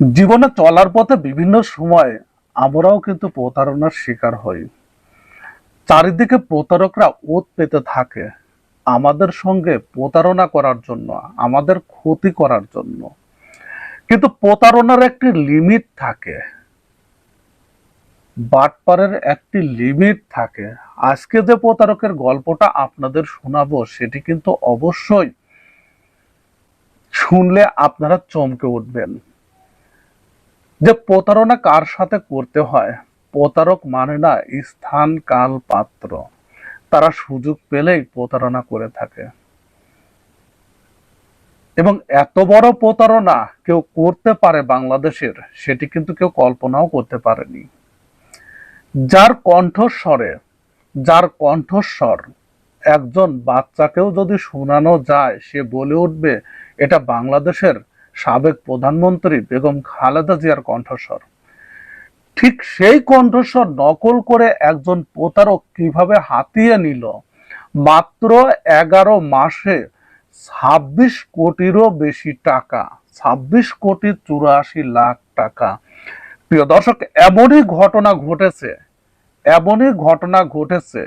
জীবনে চলার পথে বিভিন্ন সময় আমরাও কিন্তু প্রতারণার শিকার হই। চারিদিকে প্রতারকরা ওত পেতে থাকে আমাদের সঙ্গে প্রতারণা করার জন্য, আমাদের ক্ষতি করার জন্য। কিন্তু প্রতারণার একটি লিমিট থাকে। বাটপারের একটি লিমিট থাকে। আজকে যে প্রতারকের গল্পটা আপনাদের শোনাবো, সেটি কিন্তু অবশ্যই শুনলে আপনারা চমকে উঠবেন। যে প্রতারণা কার সাথে করতে হয়? প্রতারক মানে না, স্থান, কাল, পাত্র। তারা সুযোগ পেলেই প্রতারণা করে থাকে। এবং এত বড় প্রতারণা কেউ করতে পারে বাংলাদেশের, সেটি কিন্তু কেউ কল্পনাও করতে পারেনি। যার কণ্ঠস্বরে, যার কণ্ঠস্বর, একজন বাচ্চাকেও যদি শোনানো যায়, সে বলে উঠবে, এটা বাংলাদেশের সাবেক প্রধানমন্ত্রী বেগম খালেদা জিয়ার কণ্ঠস্বর। ঠিক সেই কণ্ঠস্বর নকল করে একজন প্রতারক কীভাবে হাতিয়ে নিল? মাত্র এগারো মাসে ছাব্বিশ কোটিরও বেশি টাকা, ছাব্বিশ কোটি চুরাশি লাখ টাকা। প্রিয় দর্শক, এমনই ঘটনা ঘটেছে, এমনই ঘটনা ঘটেছে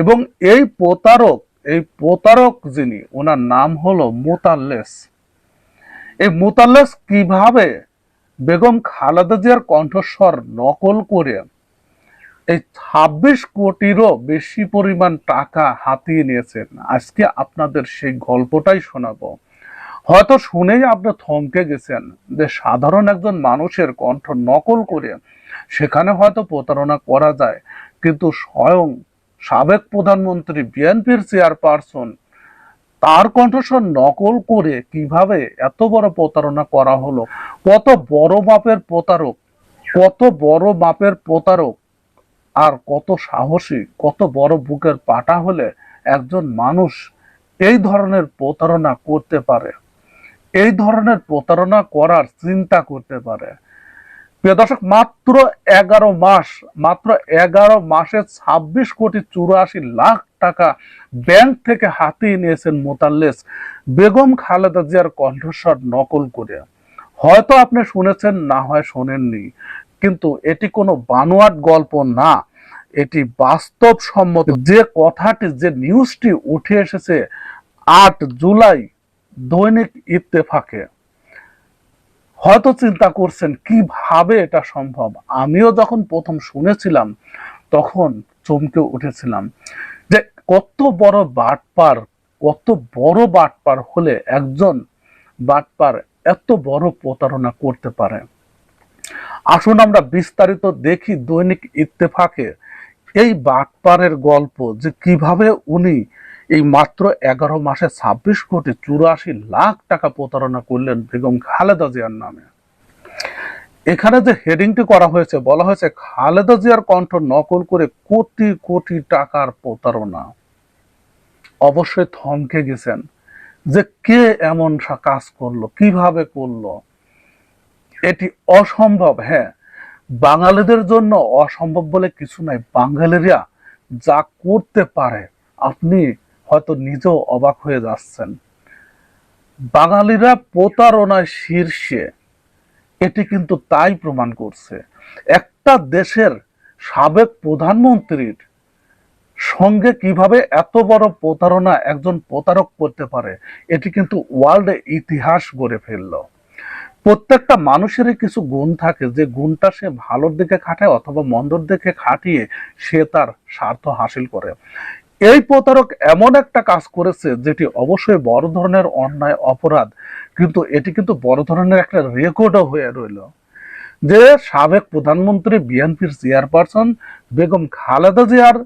এবং এই প্রতারক এই প্রতারক যিনি, ওনার নাম হলো মোতাল্লেস এই মোতাল্লেস কীভাবে বেগম খালেদা জিয়ার কণ্ঠস্বর নকল করে এই ছাব্বিশ কোটিরও বেশি পরিমাণ টাকা হাতিয়ে নিয়েছেন? আজকে আপনাদের সেই গল্পটাই শোনাবো। হয়তো শুনেই আপনি থমকে গেছেন যে সাধারণ একজন মানুষের কণ্ঠ নকল করে সেখানে হয়তো প্রতারণা করা যায়। কিন্তু স্বয়ং সাবেক প্রধানমন্ত্রী, বিএনপির চেয়ারপারসন তার কণ্ঠস্বর নকল করে কীভাবে এত বড় প্রতারণা করা হলো? কত বড় মাপের প্রতারক? কত বড় মাপের প্রতারক? আর কত সাহসী, কত বড় বুকের পাটা হলে একজন মানুষ এই ধরনের প্রতারণা করতে পারে? এই ধরনের প্রতারণা করার চিন্তা করতে পারে। প্রিয় দর্শক, মাত্র এগারো মাস, মাত্র এগারো মাসে ছাব্বিশ কোটি চুরাশি লাখ টাকা ব্যাংক থেকে হাতিয়ে নিয়েছেন মোতাল্লেস বেগম খালেদা জিয়ার কণ্ঠস্বর নকল করে। হয়তো আপনি শুনেছেন, না হয় শোনেননি। কিন্তু এটি কোনো বানোয়াট গল্প না। এটি বাস্তব সম্মত যে কথাটি, যে নিউজটি উঠে এসেছে আট জুলাই দৈনিক ইত্তেফাকে। হয়তো চিন্তা করছেন, কীভাবে এটা সম্ভব? আমিও যখন প্রথম শুনেছিলাম, তখন চমকে উঠেছিলাম যে কত বড় বাটপার, কত বড় বাটপার হলে একজন বাটপার এত বড় প্রতারণা করতে পারে। আসুন আমরা বিস্তারিত দেখি দৈনিক ইত্তেফাকে এই বাটপারের গল্প যে কীভাবে উনি এই মাত্র এগারো মাসে ছাব্বিশ কোটি চুরাশি লাখ টাকা প্রতারণা করলেন বেগম খালেদা জিয়ার নামে। এখানে যে হেডিংটি করা হয়েছে, বলা হয়েছে খালেদা জিয়ার কণ্ঠ নকল করে কোটি কোটি টাকার প্রতারণা। অবশ্যই থমকে গেছেন যে কে এমন কাজ করল, কীভাবে করল। এটি অসম্ভব হ্যাঁ। বাঙালিদের জন্য অসম্ভব বলে কিছু নাই। বাঙালিরা যা করতে পারে, আপনি হয়তো নিজেও অবাক হয়ে যাচ্ছেন। বাঙালিরা প্রতারণায় শীর্ষে, এটি কিন্তু তাই প্রমাণ করছে। একটা দেশের সাবেক প্রধানমন্ত্রীর সঙ্গে কীভাবে এত বড় প্রতারণা একজন প্রতারক করতে পারে, এটি কিন্তু ওয়ার্ল্ডে ইতিহাস গড়ে ফেলল। প্রত্যেকটা মানুষেরই কিছু গুণ থাকে, যে গুণটা সে ভালোর দিকে খাটায় অথবা মন্দর দিকে খাটিয়ে সে তার স্বার্থ হাসিল করে। এই প্রতারক এমন একটা কাজ করেছে যেটি অবশ্যই বড় ধরনের অন্যায়, অপরাধ, কিন্তু এটি কিন্তু বড় ধরনের একটা রেকর্ডও হয়ে রইল। যে সাবেক প্রধানমন্ত্রী বিএনপির চেয়ারপারসন বেগম খালেদা জিয়ার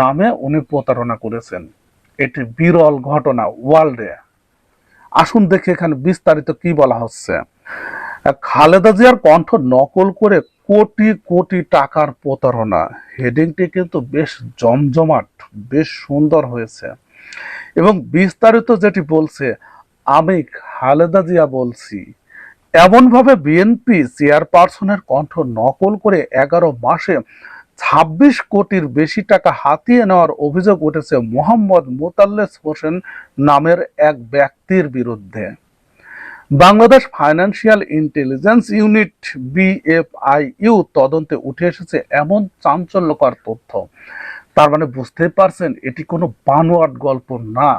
নামে উনি প্রতারণা করেছেন। এটি বিরল ঘটনা, ওয়ার্ল্ডে। আসুন দেখি এখানে বিস্তারিত কি বলা হচ্ছে। খালেদা জিয়ার কণ্ঠ নকল করে কোটি কোটি টাকার প্রতারণা। হেডিংটি কিন্তু বেশ জমজমাট। বেশ সুন্দর হয়েছে। এবং বিস্তারিত যেটি বলছে, আমি খালেদা জিয়া বলছি, এমনভাবে বিএনপি চেয়ারপারসনের কণ্ঠ নকল করে এগারো মাসে ছাব্বিশ কোটির বেশি টাকা হাতিয়ে নেওয়ার অভিযোগ উঠেছে মোহাম্মদ মোতাল্লেস হোসেন নামের এক ব্যক্তির বিরুদ্ধে। Bangladesh financial intelligence unit BFIU তদন্তে উঠে এসেছে এমন চাঞ্চল্যকর তথ্য। তার মানে বুঝতেই পারছেন, এটি কোনো বানোয়াট গল্প না।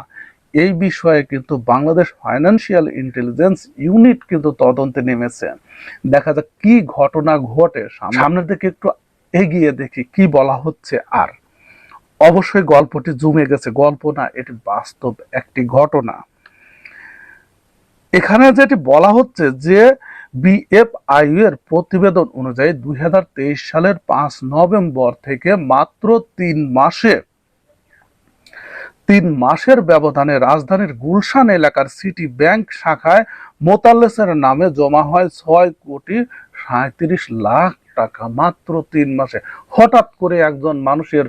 এই বিষয়ে কিন্তু বাংলাদেশ ফাইন্যান্সিয়াল ইন্টেলিজেন্স ইউনিট কিন্তু তদন্তে নেমেছে। দেখা যাক কি ঘটনা ঘটে। সামনের দিকে একটু এগিয়ে দেখি কি বলা হচ্ছে আর। অবশ্যই গল্পটি জমে গেছে, গল্প না, এটি বাস্তব একটি ঘটনা। এখানে যেটি বলা হচ্ছে যে বিএফআইউ এর প্রতিবেদন অনুযায়ী দুই হাজার তেইশ সালের পাঁচ নভেম্বর থেকে মাত্র তিন মাসে, তিন মাসের ব্যবধানে রাজধানীর গুলশান এলাকার সিটি ব্যাংক শাখায় মোতাল্লেসের নামে জমা হয় ছয় কোটি সাঁত্রিশ লাখ টাকা, মাত্র তিন মাসে। হঠাৎ করে একজন মানুষের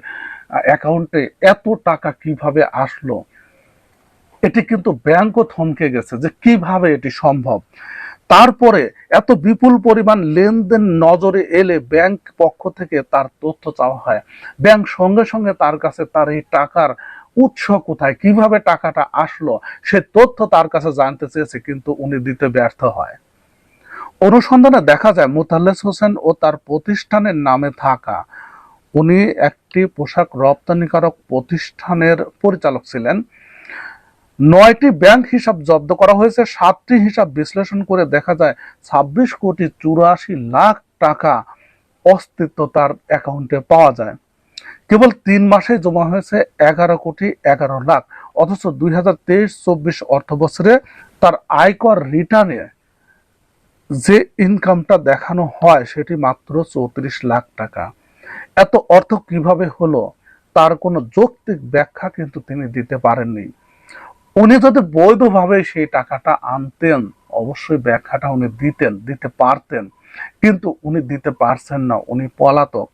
অ্যাকাউন্টে এত টাকা কীভাবে আসলো? এটি কিন্তু ব্যাংকও থমকে গেছে যে কীভাবে এটি সম্ভব? তারপরে এত বিপুল পরিমাণ লেনদেন নজরে এলে ব্যাংক পক্ষ থেকে তার তথ্য চাওয়া হয়। ব্যাংক সঙ্গে সঙ্গে তার কাছে তার এই টাকার উৎস কোথায়, কীভাবে টাকাটা আসলো, সে তথ্য তার কাছে জানতে চেয়েছে, কিন্তু উনি দিতে ব্যর্থ হয়। অনুসন্ধানে দেখা যায় মোতাল্লেস হোসেন ও তার প্রতিষ্ঠানের নামে থাকা উনি একটি পোশাক রপ্তানিকারক প্রতিষ্ঠানের পরিচালক ছিলেন। নয়টি ব্যাংক হিসাব জব্দ করা হয়েছে, সাতটি হিসাব বিশ্লেষণ করে দেখা যায় ছাব্বিশ কোটি চুরাশি লাখ টাকা অস্তিত্ব তার অ্যাকাউন্টে পাওয়া যায়। কেবল তিন মাসে জমা হয়েছে এগারো কোটি এগারো লাখ, অথচ দুই হাজার তেইশ চব্বিশ অর্থ বছরে তার আয়কর রিটার্নে যে ইনকামটা দেখানো হয় সেটি মাত্র চৌত্রিশ লাখ টাকা। এত অর্থ কীভাবে হলো, তার কোনো যৌক্তিক ব্যাখ্যা কিন্তু তিনি দিতে পারেননি। উনি যদি বৈধভাবে সেই টাকাটা আনতেন, অবশ্যই ব্যাখ্যাটা উনি দিতেন, দিতে পারতেন। কিন্তু উনি দিতে পারছেন না, উনি পলাতক।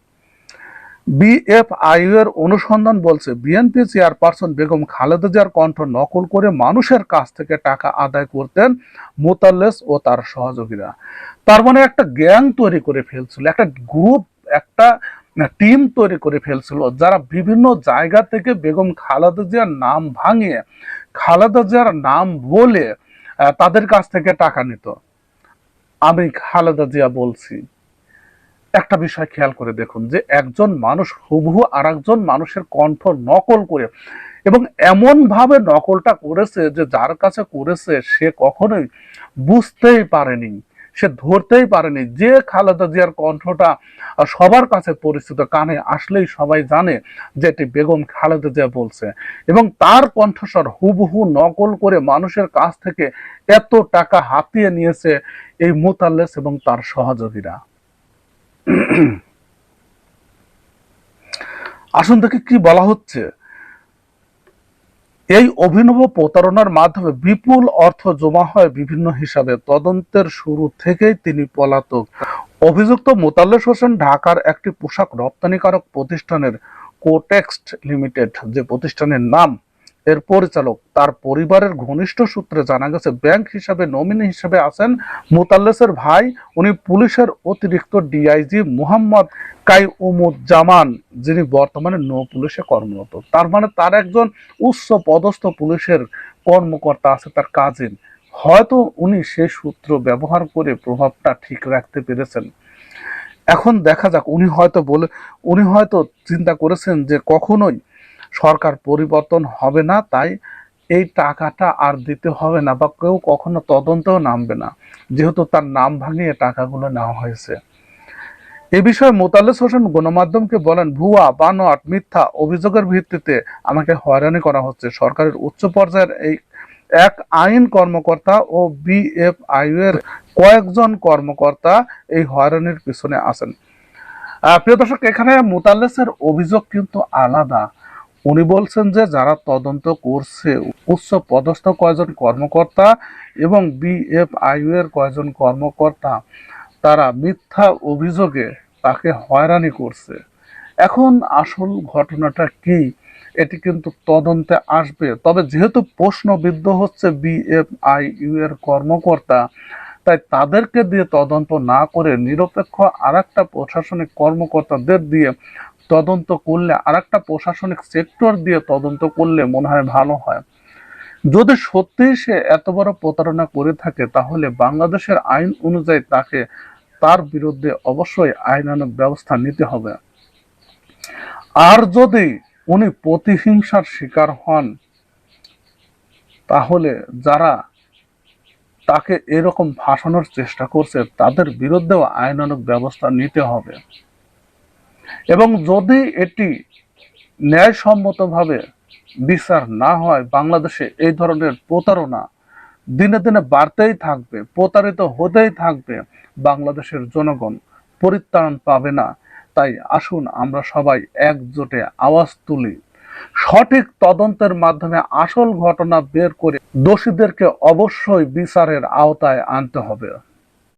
বিএফআইউ এর অনুসন্ধান বলছে, বিএনপি চেয়ারপারসন বেগম খালেদা জিয়ার কণ্ঠ নকল করে মানুষের কাছ থেকে টাকা আদায় করতেন মোতাল্লেস ও তার সহযোগীরা। তার মানে একটা গ্যাং তৈরি করে ফেলছিল, একটা গ্রুপ, একটা টিম তৈরি করে ফেলছিল, যারা বিভিন্ন জায়গা থেকে বেগম খালেদা জিয়ার নাম ভাঙিয়ে খালেদা জিয়ার নাম বলে তাদের কাছ থেকে টাকা নিত। আমি খালেদা জিয়া বলছি, একটা বিষয় খেয়াল করে দেখুন, যে একজন মানুষ হুবহু আর একজন মানুষের কণ্ঠ নকল করে এবং এমনভাবে নকলটা করেছে যে যার কাছে করেছে সে কখনোই বুঝতেই পারেনি। সে ধরতেই পারেনি। যে খালেদা জিয়ার কণ্ঠটা সবার কাছে পরিচিত কানে আসলেই সবাই জানে যে এটি বেগম খালেদা জিয়া বলছে। এবং তার কণ্ঠস্বর হুবহু নকল করে মানুষের কাছ থেকে এত টাকা হাতিয়ে নিয়েছে এই মোতাল্লেস এবং তার সহযোগীরা। আসুন দেখি কি বলা হচ্ছে। এই অভিনব প্রতারণার মাধ্যমে বিপুল অর্থ জমা হয় বিভিন্ন হিসাবে। তদন্তের শুরু থেকেই তিনি পলাতক। অভিযুক্ত মোতাল্লেস হোসেন ঢাকার একটি পোশাক রপ্তানিকারক প্রতিষ্ঠানের কোটেক্সট লিমিটেড, যে প্রতিষ্ঠানের নাম এর পরিচালক। তার পরিবারের ঘনিষ্ঠ সূত্রে জানা গেছে, ব্যাংক হিসাবে নমিনি হিসাবে আছেন মোতাল্লেসের ভাই, উনি পুলিশের অতিরিক্ত ডিআইজি মুহাম্মদ কাইউমুজ্জামান, যিনি বর্তমানে নৌ পুলিশে কর্মরত। তার মানে তার একজন উচ্চ পদস্থ পুলিশের কর্মকর্তা আছে, তার কাজিন হয়তো উনি সে সূত্র ব্যবহার করে প্রভাবটা ঠিক রাখতে পেরেছেন। এখন দেখা যাক, উনি হয়তো বলে উনি হয়তো চিন্তা করেছেন যে কখনোই সরকার পরিবর্তন হবে না, তাই এই টাকাটা আর দিতে হবে না বা কেউ কখনো তদন্তেও নামবে না। যেহেতু তার নাম ভাঙিয়ে টাকাগুলো নেওয়া হয়েছে। এ বিষয়ে মোতালেস হোসেন গণমাধ্যমকে বলেন, ভুয়া, বানোয়াট, মিথ্যা অভিযোগের ভিত্তিতে আমাকে হয়রানি করা হচ্ছে। সরকারের উচ্চ পর্যায়ের এই এক আইন কর্মকর্তা ও বিএফআইউ এর কয়েকজন কর্মকর্তা এই হয়রানির পিছনে আছেন। প্রিয় দর্শক, এখানে মোতালেসের অভিযোগ কিন্তু আলাদা। উনি বলছেন যে যারা তদন্ত করছে, উচ্চ পদস্থ কয়েকজন কর্মকর্তা এবং বিএফআইউ এর কয়েকজন কর্মকর্তা, তারা মিথ্যা অভিযোগে তাকে হয়রানি করছে। এখন আসল ঘটনাটা কি? এটি কিন্তু তদন্তে আসবে। তবে যেহেতু প্রশ্নবিদ্ধ হচ্ছে বিএফআইইউ এর কর্মকর্তা, তাই তাদেরকে দিয়ে তদন্ত না করে নিরপেক্ষ আরেকটা প্রশাসনিক কর্মকর্তাদের দিয়ে তদন্ত করলে আরেকটা প্রশাসনিক সেক্টর দিয়ে তদন্ত করলে মনে হয় ভালো হয়। যদি সত্যিই সে এত বড় প্রতারণা করে থাকে, তাহলে বাংলাদেশের আইন অনুযায়ী তাকে তার বিরুদ্ধে অবশ্যই আইনানুগ ব্যবস্থা নিতে হবে। আর যদি উনি প্রতিহিংসার শিকার হন, তাহলে যারা তাকে এরকম ভাসানোর চেষ্টা করছে, তাদের বিরুদ্ধেও আইনানুগ ব্যবস্থা নিতে হবে। এবং যদি এটি ন্যায়সম্মতভাবে বিচার না হয়, বাংলাদেশে এই ধরনের প্রতারণা দিনে দিনে বাড়তেই থাকবে, প্রতারিত হতেই থাকবে, বাংলাদেশের জনগণ পরিত্রাণ পাবে না। তাই আসুন আমরা সবাই একজোটে আওয়াজ তুলি। সঠিক তদন্তের মাধ্যমে আসল ঘটনা বের করে দোষীদেরকে অবশ্যই বিচারের আওতায় আনতে হবে।